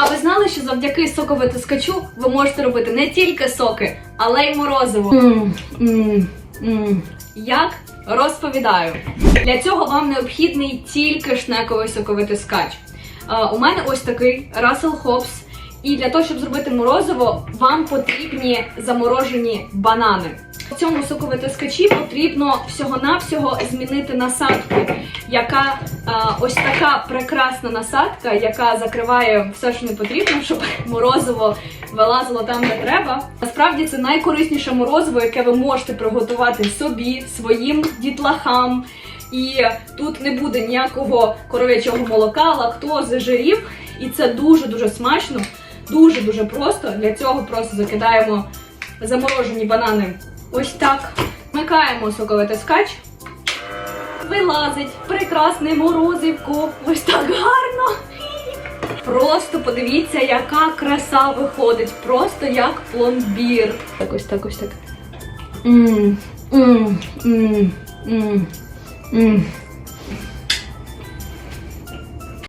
А ви знали, що завдяки соковитискачу ви можете робити не тільки соки, але й морозиво? Як? Розповідаю. Для цього вам необхідний тільки шнековий соковитискач. Е, У мене ось такий Russell Hobbs. І для того, щоб зробити морозиво, вам потрібні заморожені банани. В цьому соковитискачі потрібно всього-навсього змінити насадку, яка е, ось така прекрасна насадка, яка закриває все, що не потрібно, щоб морозиво вилазило там, де треба. Насправді це найкорисніше морозиво, яке ви можете приготувати собі, своїм дітлахам. І тут не буде ніякого коров'ячого молока, лактози, жирів. І це дуже-дуже смачно, дуже-дуже просто. Для цього просто закидаємо заморожені банани ось так. Вмикаємо соковитискач. Вилазить прекрасне морозивко. Ось так гарно. Просто подивіться, яка краса виходить. Просто як пломбір. Так ось так, ось так. Ммм. Ммм. Ммм. Ммм. мм.